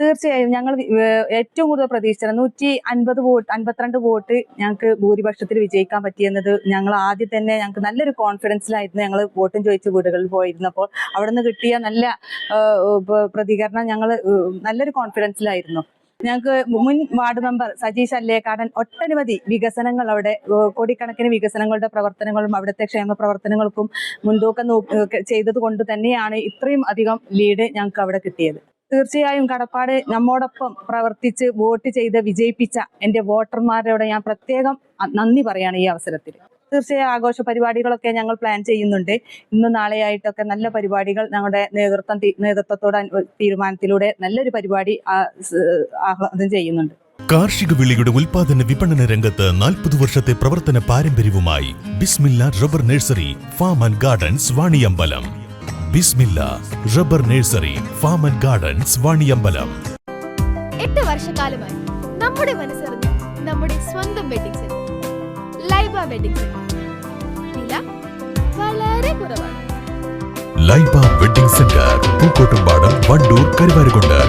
തീർച്ചയായും ഞങ്ങൾ ഏറ്റവും കൂടുതൽ പ്രതീക്ഷിച്ചത് നൂറ്റി അൻപത് വോട്ട് അൻപത്തിരണ്ട് വോട്ട് ഞങ്ങൾക്ക് ഭൂരിപക്ഷത്തിൽ വിജയിക്കാൻ പറ്റിയെന്നത് ഞങ്ങൾ ആദ്യം തന്നെ ഞങ്ങൾക്ക് നല്ലൊരു കോൺഫിഡൻസിലായിരുന്നു ഞങ്ങൾ വോട്ടും ചോദിച്ച് വീടുകളിൽ പോയിരുന്നപ്പോൾ. അവിടെ നിന്ന് കിട്ടിയ നല്ല പ്രതികരണം ഞങ്ങൾ നല്ലൊരു കോൺഫിഡൻസിലായിരുന്നു ഞങ്ങൾക്ക് മുൻ വാർഡ് മെമ്പർ സജീഷ് അല്ലേക്കാടൻ ഒട്ടനവധി വികസനങ്ങൾ അവിടെ കോടിക്കണക്കിന് വികസനങ്ങളുടെ പ്രവർത്തനങ്ങളും അവിടുത്തെ ക്ഷേമ പ്രവർത്തനങ്ങൾക്കും മുൻതൂക്കം ചെയ്തത് കൊണ്ട് തന്നെയാണ് ഇത്രയും അധികം ലീഡ് ഞങ്ങൾക്ക് അവിടെ കിട്ടിയത്. തീർച്ചയായും കടപ്പാട് നമ്മോടൊപ്പം പ്രവർത്തിച്ച് വോട്ട് ചെയ്ത് വിജയിപ്പിച്ച എന്റെ വോട്ടർമാരോട് ഞാൻ പ്രത്യേകം നന്ദി പറയാണ് ഈ അവസരത്തിൽ. തീർച്ചയായും ആഘോഷ പരിപാടികളൊക്കെ ഞങ്ങൾ പ്ലാൻ ചെയ്യുന്നുണ്ട്. ഇന്നും നാളെയായിട്ടൊക്കെ നല്ല പരിപാടികൾ ഞങ്ങളുടെ നേതൃത്വം നേതൃത്വത്തോടെ തീരുമാനത്തിലൂടെ നല്ലൊരു പരിപാടി ആഹ്ലാദം ചെയ്യുന്നുണ്ട്. കാർഷിക വിളിയുടെ ഉൽപാദന വിപണന രംഗത്ത് നാൽപ്പത് വർഷത്തെ പ്രവർത്തന പാരമ്പര്യവുമായി Bismilla rubber nursery farm and gardens Vaniyambalam. Bismilla rubber nursery farm and gardens Vaniyambalam. എട്ട് വർഷക്കാലമായി നമ്മുടെ മനസ്സറിഞ്ഞ് നമ്മുടെ സ്വന്തം wedding centre Laiba wedding centre വില വളരെ കുറവാണ്. Laiba wedding centre Pookkottumpadam Wandoor Karuvarakundu.